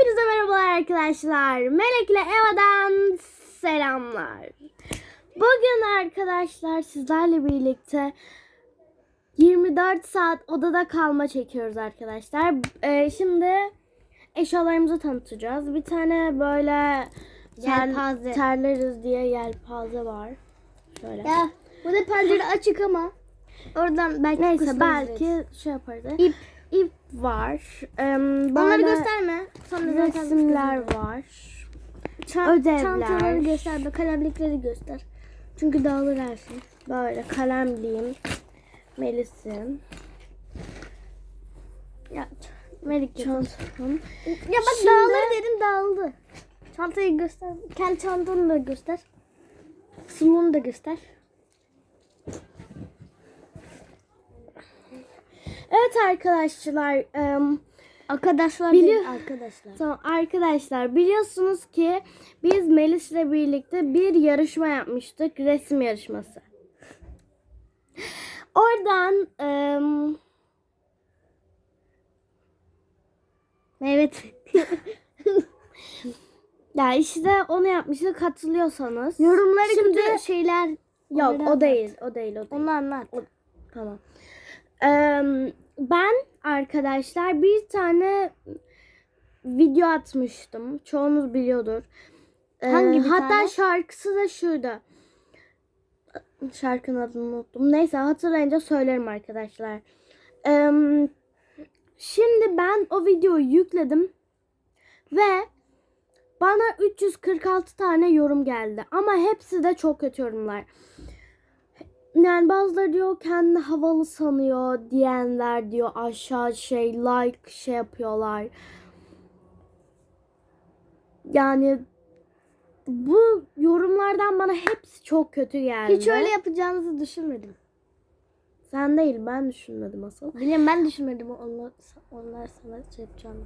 Hepinize merhabalar arkadaşlar. Melek ile Eva'dan selamlar. Bugün arkadaşlar sizlerle birlikte 24 saat odada kalma çekiyoruz arkadaşlar. Ee, şimdi eşyalarımızı tanıtacağız. Bir tane böyle ter- terleriz diye yelpaze var. Şöyle. Ya burada pencere açık ama oradan belki Neyse belki şey yaparız. İp. İp var. Ee, Onları gösterme. Sonra zaten Resimler var. Ça- ödevler. Çantaları göster. Bak kalemlikleri göster. Çünkü dağılır her şey. Böyle kalemliğim. Melis'in. Ya, Melik çantam. ya bak Şimdi- dağılır dedim dağıldı. Çantayı göster. Kendi çantanı da göster. Suluğunu da göster. Evet arkadaşlar. em, Arkadaşlar Biliyor- değil, arkadaşlar. Tamam arkadaşlar biliyorsunuz ki biz Melis'le birlikte bir yarışma yapmıştık. Resim yarışması. Oradan em, Evet. ya işte onu yapmıştık hatırlıyorsanız. Yorumları Şimdi- şeyler. Yok Onları o anlat. değil o değil o değil. Onu anlat. Tamam. Ben arkadaşlar bir tane video atmıştım. Çoğunuz biliyordur. Eee, Hangi bir hatta tane? şarkısı da şurada. Şarkının adını unuttum. Neyse hatırlayınca söylerim arkadaşlar. Şimdi ben o videoyu yükledim ve bana 346 tane yorum geldi. Ama hepsi de çok kötü yorumlar. Yani bazıları diyor kendini havalı sanıyor diyenler diyor aşağı şey like şey yapıyorlar. Yani bu yorumlardan bana hepsi çok kötü geldi. Hiç öyle yapacağınızı düşünmedim. Sen değil ben düşünmedim asıl. Biliyorum ben düşünmedim onlar, onlar sana şey yapacağını.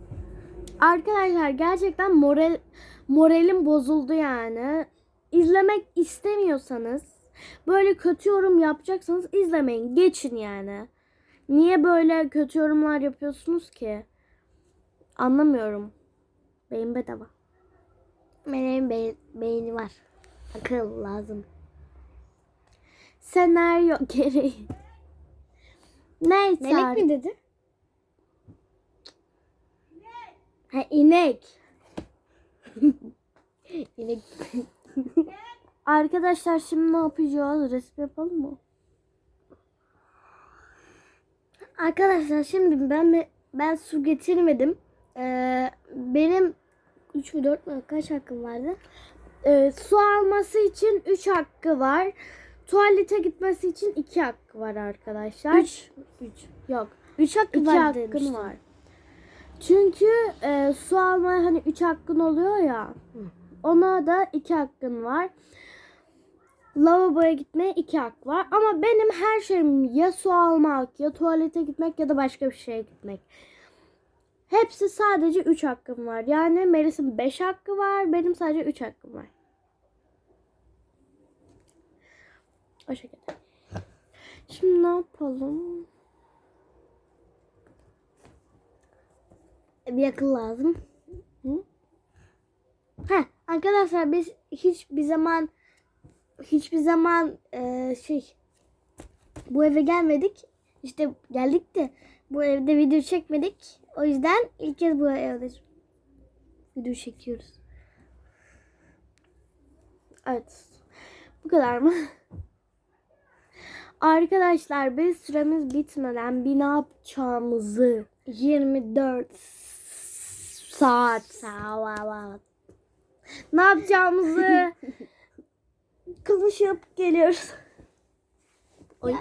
Arkadaşlar gerçekten moral moralim bozuldu yani. İzlemek istemiyorsanız böyle kötü yorum yapacaksanız izlemeyin. Geçin yani. Niye böyle kötü yorumlar yapıyorsunuz ki? Anlamıyorum. Beyin bedava. Benim be- beyni var. Akıl lazım. Senaryo gereği. Neyse. Melek mi dedi? Ha inek. inek. Arkadaşlar şimdi ne yapacağız? Resim yapalım mı? Arkadaşlar şimdi ben ben su getirmedim. Ee, benim 3 mü 4 mü kaç hakkım vardı? Ee, su alması için 3 hakkı var. Tuvalete gitmesi için 2 hakkı var arkadaşlar. 3 3 Yok. 3 hakkı 2 var hakkın demiştim. var. Çünkü e, su almaya hani 3 hakkın oluyor ya. Ona da 2 hakkın var. Lavaboya gitmeye 2 hak var. Ama benim her şeyim ya su almak ya tuvalete gitmek ya da başka bir şeye gitmek. Hepsi sadece 3 hakkım var. Yani Melis'in 5 hakkı var. Benim sadece 3 hakkım var. O şekilde. Şimdi ne yapalım? Bir akıl lazım. Hı? Ha arkadaşlar biz hiçbir zaman hiçbir zaman e, şey bu eve gelmedik. İşte geldik de bu evde video çekmedik. O yüzden ilk kez bu evde video çekiyoruz. Evet. Bu kadar mı? Arkadaşlar biz süremiz bitmeden bir ne yapacağımızı 24 saat saat. ne yapacağımızı konuşup geliyoruz. Oy.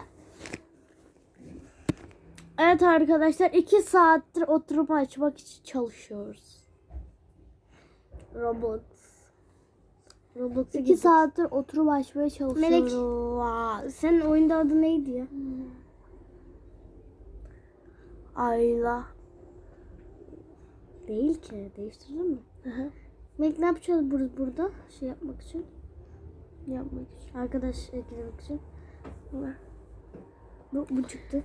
Evet arkadaşlar iki saattir oturup açmak için çalışıyoruz. Roblox. Roblox'a İki girdik. saattir oturup açmaya Melek. çalışıyoruz. Aa, senin oyunda adı neydi ya? Ayla. Değil ki. Değiştirdin mi? Hı hı. Melek ne yapacağız bur- burada? Şey yapmak için. Yapmak için. Arkadaş eklemek için. Bu, bu çıktı.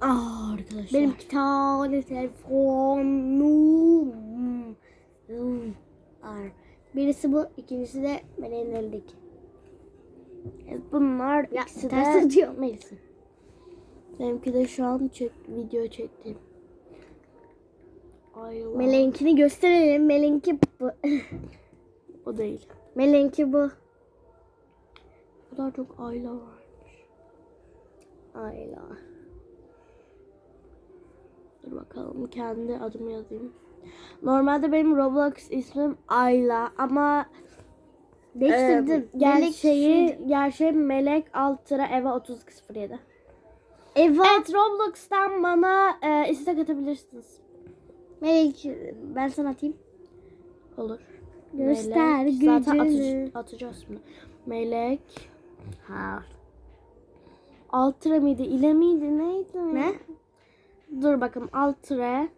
Aa arkadaşlar. Benim iki tane telefonum var. Birisi bu, ikincisi de benim elimdeki. bunlar Ya ikisi ters de atıyor. Melis'in. Benimki de şu an çek, video Allah. Meleğinkini gösterelim. Meleğinki bu. O değil. Meleğinki bu. O kadar çok Ayla var. Ayla. Dur bakalım kendi adımı yazayım. Normalde benim Roblox ismim Ayla ama Değiştirdim. e, gerçeği gerçeği Melek Altıra Eva 3207. Eva. Evet Roblox'tan bana e, istek atabilirsiniz. Melek ben sana atayım. Olur. Göster Melek. Zaten gücünü. atacağız, atacağız şimdi. Melek. Ha. Altıra mıydı? ile miydi? Neydi? Ne? Dur bakalım. Altıra.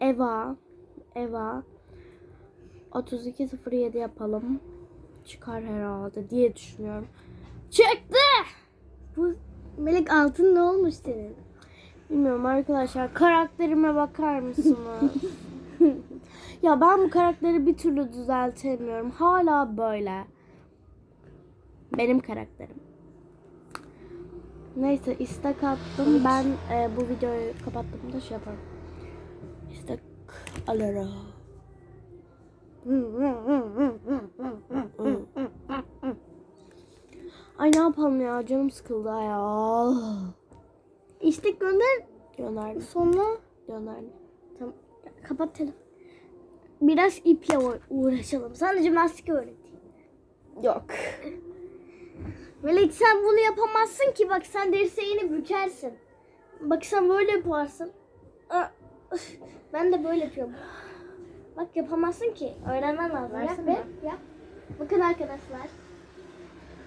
Eva. Eva. 3207 yapalım. Çıkar herhalde diye düşünüyorum. Çıktı. Bu Melek altın ne olmuş senin? Bilmiyorum arkadaşlar. Karakterime bakar mısınız? ya ben bu karakteri bir türlü düzeltemiyorum. Hala böyle. Benim karakterim. Neyse istek attım. Ben e, bu videoyu kapattığımda şey yaparım. İstek alırım. Ay ne yapalım ya canım sıkıldı ya. İstek gönder Gönderdim. sonra Gönderdim. tamam kapat telefonu. Biraz iple uğra- uğraşalım. Sana jimnastik öğreteyim. Yok. Melek sen bunu yapamazsın ki bak sen dirseğini bükersin. Bak sen böyle yaparsın. Ben de böyle yapıyorum. Bak yapamazsın ki. Öğrenmen lazım. Yap be. Yap. Bakın arkadaşlar.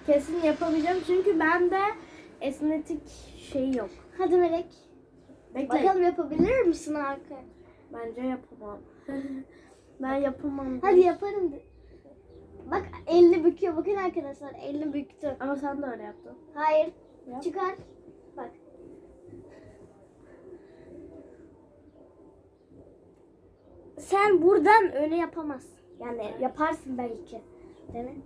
Kesin yapamayacağım çünkü bende esnetik şey yok. Hadi Melek. Bekle. Bakalım yapabilir misin arka? Bence yapamam. ben yapamam. Hadi yaparım. de. Bak elini büküyor. Bakın arkadaşlar elini büktü. Ama sen de öyle yaptın. Hayır. Yap. Çıkar. Bak. Sen buradan öne yapamazsın. Yani yaparsın belki. Değil mi?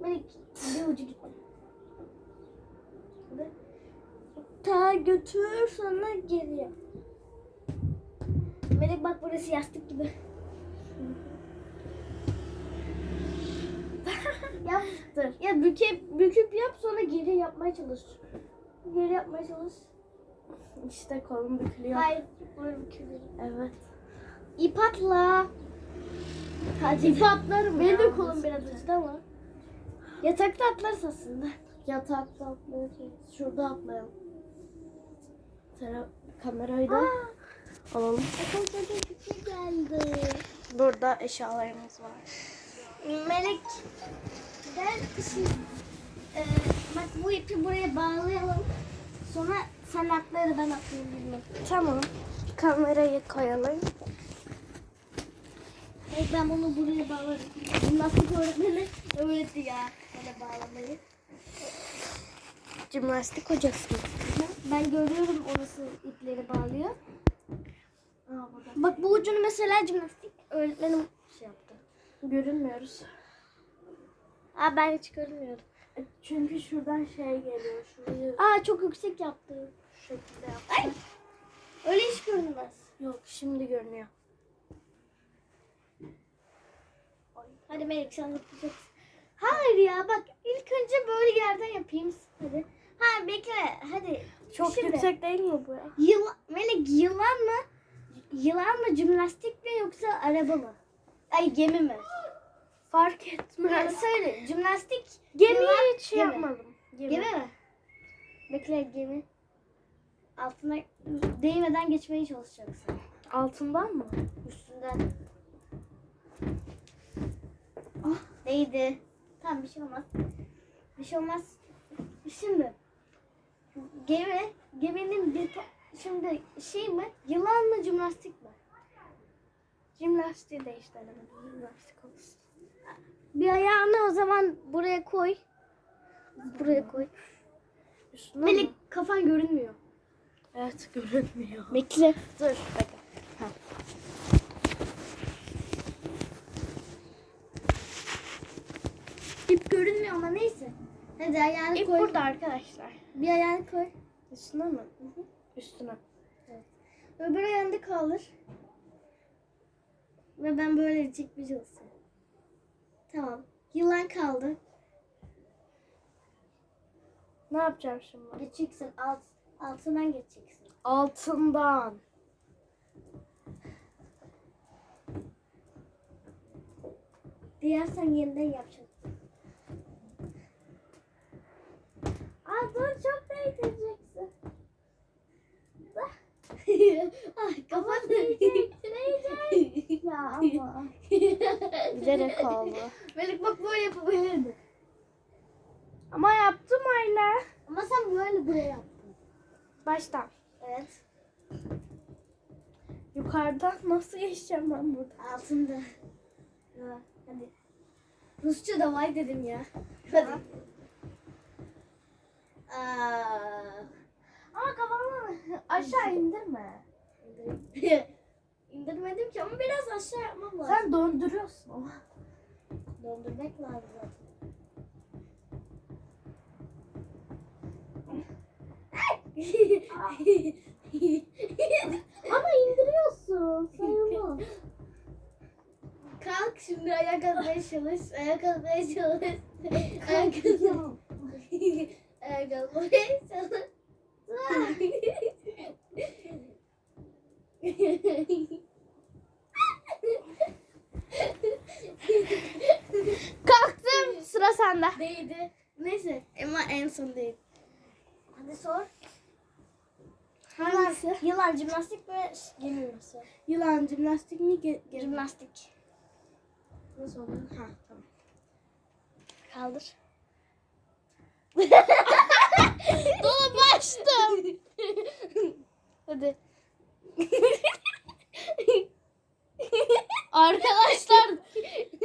Melek bir ucu gitti. Ta götür sonra geriye. Bak burası yastık gibi. Yaptır. Ya büküp, büküp yap sonra geri yapmaya çalış. Geri yapmaya çalış. İşte kolum bükülüyor. Hayır, böyle bükülüyor. Evet. İp atla. Hadi. İp atlarım Benim de kolum biraz acıdı ama. Yatakta atlarız aslında. Yatakta atlayalım. Şurada atlayalım. Tera kamerayı da Aa, alalım. çocuğu küçük geldi. Burada eşyalarımız var. Melek, gel şimdi. Ee, bak bu ipi buraya bağlayalım. Sonra sen atları ben atlayayım bilmem. Tamam. Kamerayı koyalım. Evet ben bunu buraya bağlarım. Nasıl öğretmeni öğretti ya. Böyle bağlamayı. Jimnastik hocası. Ben görüyorum orası ipleri bağlıyor. Burada. Bak bu ucunu mesela jimnastik öğretmenim şey yaptı. Görünmüyoruz. Aa ben hiç görmüyorum. E, Çünkü şuradan şey geliyor. Şurayı Aa çok yüksek yaptı. şu şekilde yap. Ay. Öyle hiç görünmez. Yok şimdi görünüyor. Hadi Melek sen yapacaksın. Hayır ya bak ilk önce böyle yerden yapayım. Hadi. Ha bekle hadi. Çok Şimdi, yüksek değil mi bu ya? Mı? Yılan mı jimnastik mi yoksa araba mı? Ay gemi mi? Fark etmez. söyle jimnastik Gemiye yılan, hiç gemi. yapmadım. Gemi mi? Bekle gemi. Altına değmeden geçmeye çalışacaksın. Altından mı? Üstünden. Ah değdi. Tamam bir şey olmaz. Bir şey olmaz. Şimdi gemi geminin bir şimdi şey mi? Yılan mı jimnastik mi? Jimnastiği değiştirelim. Jimnastik olsun. Bir ayağını o zaman buraya koy. Buraya koy. Üstüne Melek kafan görünmüyor. Evet görünmüyor. Bekle. Dur bekle. Ha. İp görünmüyor ama neyse. Hadi ayağını İp koy. burada arkadaşlar. Bir ayağını koy. Üstüne mi? Üstüne. Öbür ayağını da kaldır. Ve ben böyle çekmeye çalışıyorum. Tamam. Yılan kaldı. Ne yapacağım şimdi? Geçeceksin. Alt, altından geçeceksin. Altından. Diğer sen yeniden yapacaksın. Aa dur çok değdireceksin. Ah kapat ya ama. Bilerek oldu. Melek bak böyle yapabilirdi. Ama yaptım Ayla. Ama sen böyle buraya yaptın. Baştan. Evet. Yukarıdan nasıl geçeceğim ben burada? Altında. Hadi. Rusça da vay dedim ya. Hadi. Aa. Ama kafamı aşağı indirme. İndirmedim ki ama biraz aşağı yapmam lazım. Sen donduruyorsun ama. Döndürmek lazım zaten. Ama indiriyorsun. Sayılmaz. Kalk şimdi ayağa kalkmaya çalış. Ayağa kalkmaya çalış. Ayağa kalk. Ayağa kalkmaya çalış. Kalktım. Sıra sende. Değdi. Neyse ama en son değil. Hadi sor. Hangisi? Yılan jimnastik ve gemi Yılan jimnastik mi? Ge- ge- Jimnastik. Nasıl oluyor? Ha tamam. Kaldır. Dolabı açtım. Hadi. Arkadaşlar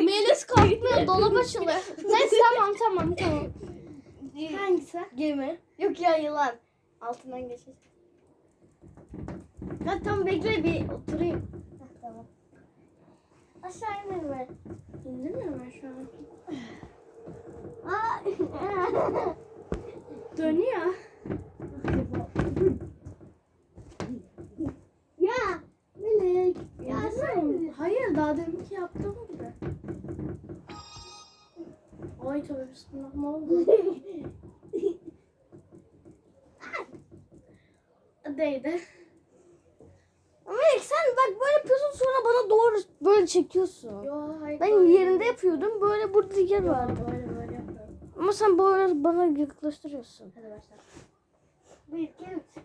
Melis kalkmıyor. Dolap açılıyor. Neyse tamam tamam tamam. Hangisi? Gemi. Yok ya yılan. Altından geçeceğiz. Ya tamam bekle bir oturayım. Tamam. Aşağı inelim ben. İndirmiyorum ben şu. Aa. Dönüyor. ya Melek. Ya Ya sen. Hayır daha deminki yaptığım gibi. Ay tövbe bismillah ne oldu? Değdi. Melek sen bak böyle yapıyorsun sonra bana doğru böyle çekiyorsun. Yo hayır. Ben böyle yerinde yapıyordum böyle burada yer Yo, var. Böyle. Ama sen böyle bana yaklaştırıyorsun. Hadi başla. Bir, iki, üç.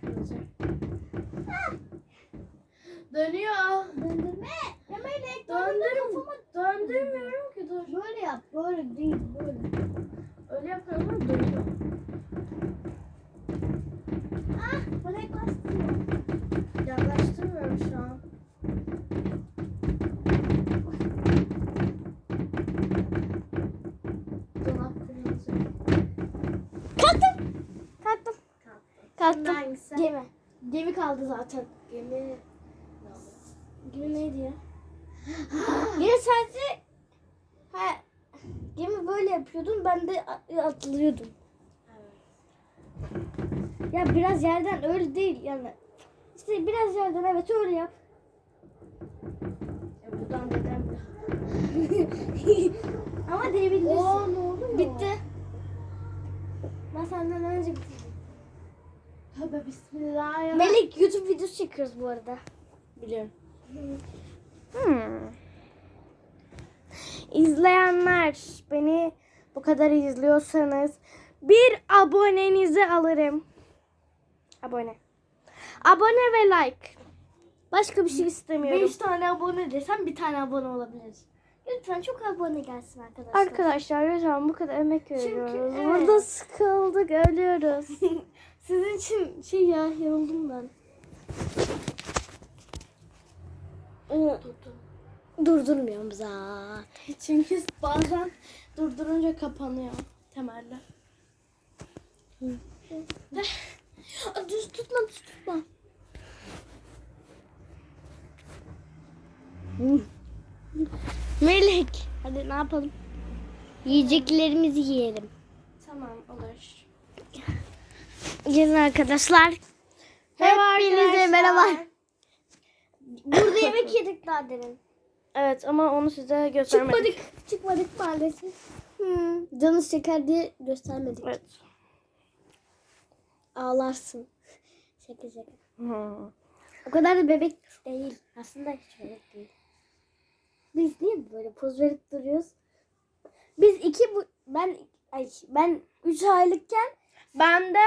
Kırmızı. Dönüyor. Döndürme. Ya Melek Döndürüm. Döndürmüyorum ki dur. Böyle yap. Böyle değil. Böyle. Öyle yapıyorum ama dönüyor. Ah bana yaklaştırma. Yaklaştırmıyorum şu an. Dolap kırmızı. Kalktım. Kalktım. Şimdi Kalktım. hangisi? Gemi. Gemi kaldı zaten. Gemi. Gemi neydi ya? Gemi sadece ha, gemi böyle yapıyordum ben de a- atlıyordum. Ya biraz yerden öyle değil yani. İşte biraz yerden evet öyle yap. E, buradan dedem. Ama diyebilirsin. Oo ne oluyor? Bitti. Ben senden önce bitirdim. Tövbe bismillah ya. Melek YouTube videosu çekiyoruz bu arada. Biliyorum. Hmm. İzleyenler beni bu kadar izliyorsanız bir abonenizi alırım. Abone. Abone ve like. Başka bir şey istemiyorum. 5 tane abone desem bir tane abone olabilir. Lütfen çok abone gelsin arkadaşlar. Arkadaşlar lütfen bu kadar emek veriyoruz. evet. Burada sıkıldık, ölüyoruz. Sizin için şey ya yoruldum ben. Tuttum. Durdurmuyorum zaten. Çünkü bazen durdurunca kapanıyor temeller. Aa, Düz tutma düz tutma. Melek. Hadi ne yapalım? Yiyeceklerimizi yiyelim. Tamam olur. Gelin arkadaşlar. Hepinize merhaba. Burada yemek yedik daha demin. Evet ama onu size göstermedik. Çıkmadık. Çıkmadık maalesef. Hmm. Canınız çeker diye göstermedik. Evet. Ağlarsın. Şaka şaka. Hmm. O kadar da bebek değil. Aslında hiç bebek değil. Biz niye böyle poz verip duruyoruz? Biz iki bu ben ay ben üç aylıkken Ben de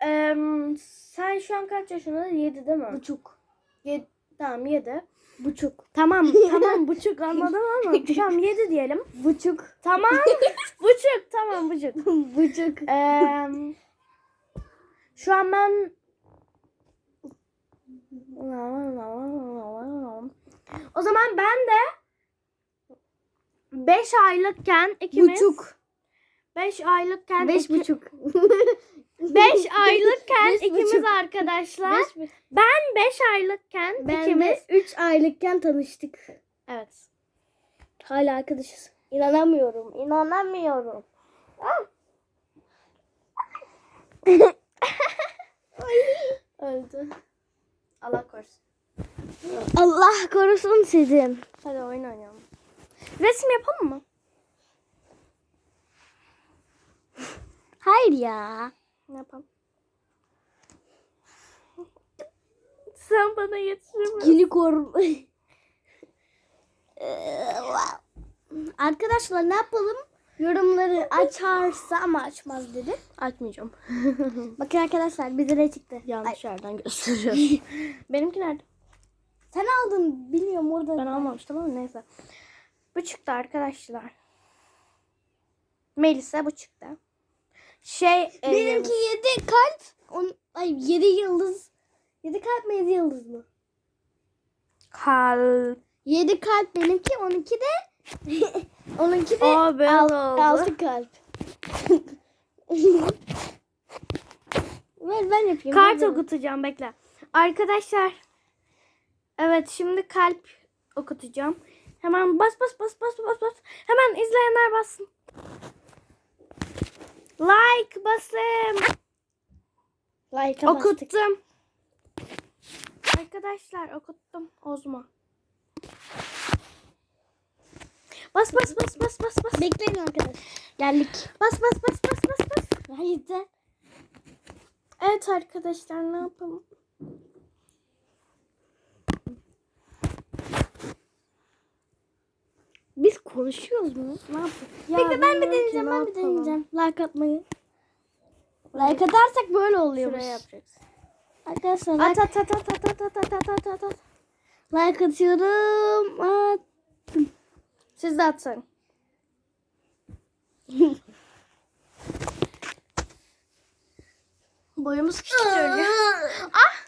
em, sen şu an kaç yaşında? 7 değil mi? buçuk. Yedi, tamam 7. Buçuk. Tamam tamam buçuk anladım ama tamam 7 diyelim. Buçuk. Tamam buçuk tamam buçuk. buçuk. Em, şu an ben o zaman ben de 5 aylıkken ikimiz Buçuk. 5 aylıkken Beş iki- buçuk. 5 aylıkken Beş ikimiz buçuk. arkadaşlar. Beş. Ben 5 aylıkken Ben ikimiz. de üç aylıkken tanıştık. Evet. Hala arkadaşız. İnanamıyorum. İnanamıyorum. Öldü. Allah korusun. Allah korusun sizin. Hadi oyun oynayalım. Resim yapalım mı? Hayır ya. Ne yapalım? Sen bana yetişir misin? Unicorn. Arkadaşlar ne yapalım? Yorumları açarsa ama açmaz dedi. Açmayacağım. Bakın arkadaşlar bize ne çıktı? Ay, Yanlış yerden gösteriyorsun. Benimki nerede? sen aldın bilmiyorum orada. Ben almamıştım ama neyse. Bu çıktı arkadaşlar. Melisa bu çıktı. Şey e, Benimki 7 kalp. On, ay 7 yıldız. 7 kalp mi 7 yıldız mı? kalp. 7 kalp benimki 12 de onunki de Aa, böyle al- oldu. 6 kalp. Ver ben yapayım. Kart ver. okutacağım bekle. Arkadaşlar. Evet şimdi kalp okutacağım. Hemen bas bas bas bas bas bas. Hemen izleyenler bassın. Like basın. Bastık. Okuttum. Arkadaşlar okuttum. Ozma. Bas bas bas bas bas bas. Bekleyin arkadaşlar. Geldik. Bas bas bas bas bas bas. Hayır de. Evet arkadaşlar ne yapalım? Biz konuşuyoruz mu? Ne yapalım? Ya Bekle ben bir deneyeceğim. ne Ben bir deneyeceğim. Like atmayı. Like atarsak böyle oluyor. Şuraya yapacaksın. Arkadaşlar At like, at at at at at at at at at at. like atıyorum. At. Siz de atın. Boyumuz küçülüyor. ah!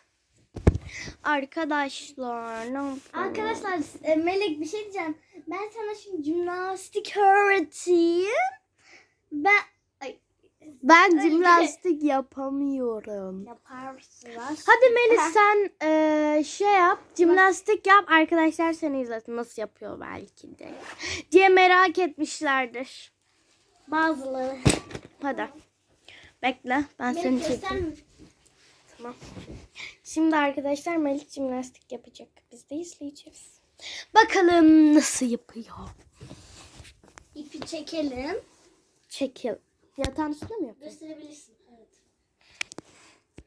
Arkadaşlar ne yapalım? Arkadaşlar e, Melek bir şey diyeceğim. Ben sana şimdi jimnastik öğreteyim. Ben ay, ben jimnastik yapamıyorum. yaparsın. Hadi Melis sen eee, şey yap, jimnastik yap. Arkadaşlar seni izlesin nasıl yapıyor belki de. Diye merak etmişlerdir. Bazıları. Hadi. Bekle ben seni Melek çekeyim. gösterme. Tamam. Şimdi arkadaşlar Melis jimnastik yapacak. Biz de izleyeceğiz. Bakalım nasıl yapıyor. İpi çekelim. Çekil. Yatağın üstüne mi yapıyor? Gösterebilirsin. Evet.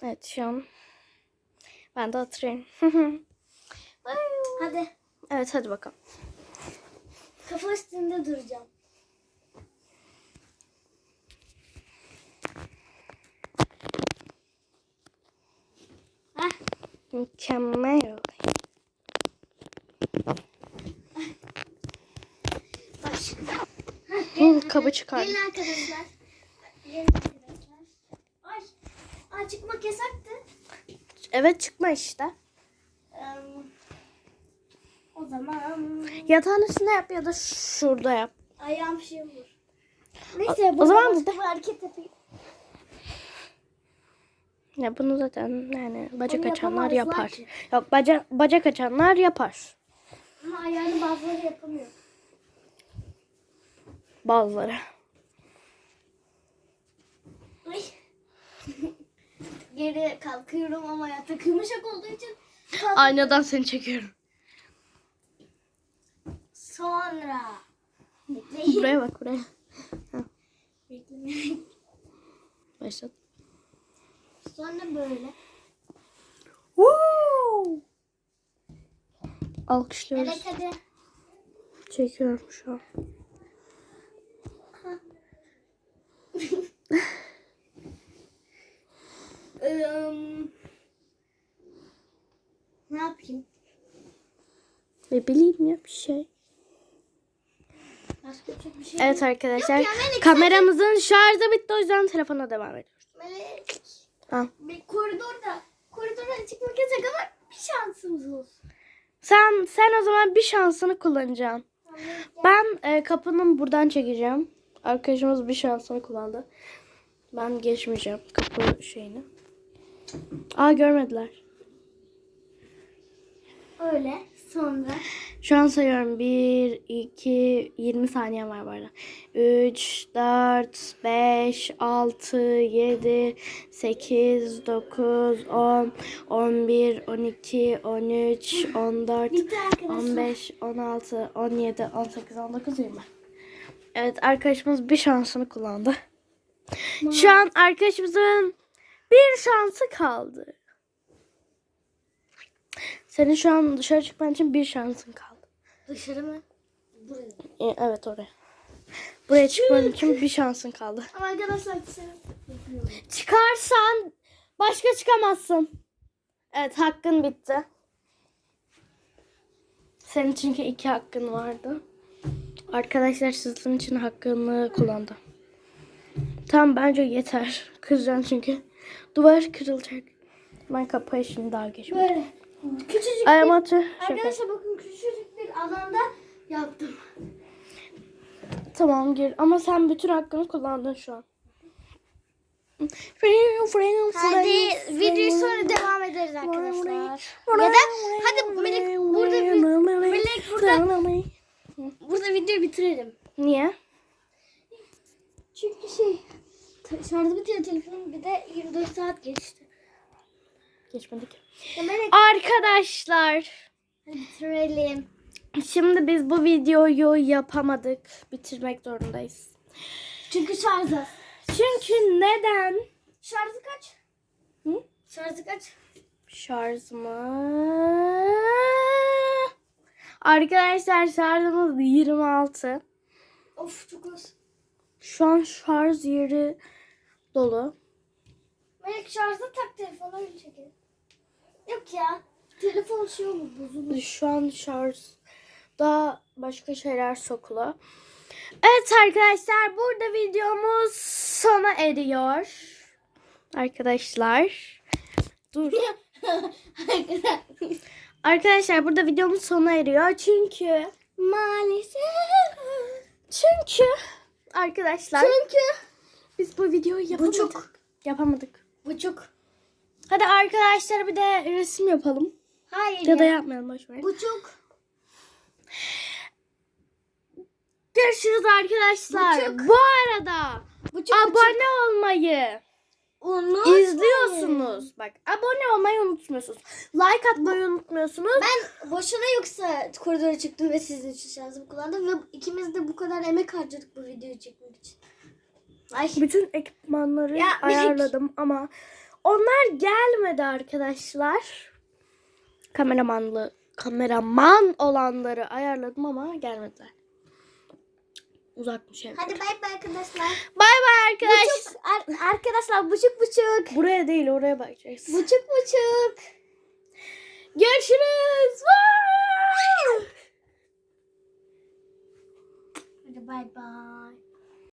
Evet şu an. Ben de oturayım. Hadi. evet hadi bakalım. Kafa üstünde duracağım. Heh. Mükemmel. Hı, kabı çıkardım. Gelin arkadaşlar. Gelin arkadaşlar. Ay. Ay çıkmak yasaktı. Evet çıkma işte. Eee, o O zaman Yatağın üstünde yap ya da şurada yap. ayağım şey olur. Neyse o zaman başka burada- bir hareket yapayım. Ya bunu zaten yani bacak Onu açanlar yapar. Yok bacak bacak açanlar yapar. Ama ayağını bazıları yapamıyor. Bazıları. Ay. Geri kalkıyorum ama yatak yumuşak olduğu için kalk- Aynadan seni çekiyorum. sonra bekleyin. Buraya bak buraya. Bekleyin. Başlat. Sonra böyle. Woo! Alkışlıyoruz. Evet hadi. Çekiyorum şu an. Im, ne yapayım? Ne bileyim ya bir şey. Başka çok bir şey Evet arkadaşlar. Yok ya, Melek, kameramızın şarjı bitti o yüzden telefona devam ediyoruz. Melek. Al. Bir koridorda koridora çıkmak yasak ama bir şansımız olsun. Sen sen o zaman bir şansını kullanacaksın. Ben e, kapının buradan çekeceğim. Arkadaşımız bir şansını kullandı. Ben geçmeyeceğim kapı şeyini. Aa görmediler. Öyle. Sonra Şu an sayıyorum. 1, 2, 20 saniye var bu arada. 3, 4, 5, 6, 7, 8, 9, 10, 11, 12, 13, 14, bitti arkadaşlar. 15, 16, 17, 18, 19, 20. Evet arkadaşımız bir şansını kullandı. Şu an arkadaşımızın bir şansı kaldı. Senin şu an dışarı çıkman için bir şansın kaldı. Dışarı mı? Buraya. E, Evet oraya. Buraya çıkman için bir şansın kaldı. Ama arkadaşlar. Çıkarsan başka çıkamazsın. Evet hakkın bitti. Senin çünkü iki hakkın vardı. Arkadaşlar sizin için hakkını kullandı. Tamam bence yeter. Kıracaksın çünkü. Duvar kırılacak. Ben kapıyı şimdi daha geçmek. Böyle. Küçücük Ay bir, amatör. Şaka. arkadaşlar bakın küçücük bir alanda yaptım. Tamam gir. Ama sen bütün hakkını kullandın şu an. Hadi videoyu sonra devam ederiz arkadaşlar. Ya da hadi Melek burada Melek burada burada videoyu bitirelim. Niye? Çünkü şey şarjı bitiyor telefonum bir de 24 saat geçti. Geçmedik. Arkadaşlar. hadi bitirelim. Şimdi biz bu videoyu yapamadık. Bitirmek zorundayız. Çünkü şarj az. Çünkü neden? Şarjı kaç? Hı? Şarjı kaç? Şarj mı? Arkadaşlar şarjımız 26. Of çok az. Şu an şarj yeri dolu. Melek şarjda tak telefonu öyle çekelim. Yok ya. Telefon şey olur bozulur. Şu an şarj daha başka şeyler sokulu. Evet arkadaşlar burada videomuz sona eriyor. Arkadaşlar. Dur. Arkadaşlar burada videomuz sona eriyor. Çünkü Maalesef. çünkü arkadaşlar Çünkü biz bu videoyu yapamadık. çok- Yapamadık. bu çok. Hadi arkadaşlar bir de resim yapalım. Hayır Ya da ya. yapmayalım boş ver. Bu çok. Görüşürüz arkadaşlar. Bu çok- Bu arada Bu çok. abone olmayı Onu izliyorsunuz. Bak abone olmayı unutmuyorsunuz. Like atmayı unutmuyorsunuz. Ben boşuna yoksa koridora çıktım ve sizin için şansımı kullandım ve ikimiz de bu kadar emek harcadık bu videoyu çekmek için. Ay. Bütün ekipmanları Ya, Melek. ayarladım ama onlar gelmedi arkadaşlar. Kameramanlı kameraman olanları ayarladım ama gelmediler. Uzakmış evet. Hadi bay bay arkadaşlar. Bay bay arkadaş. Buçuk, ar- arkadaşlar buçuk buçuk. Buraya değil oraya bakacağız. Buçuk buçuk. Görüşürüz. Hadi bay bay.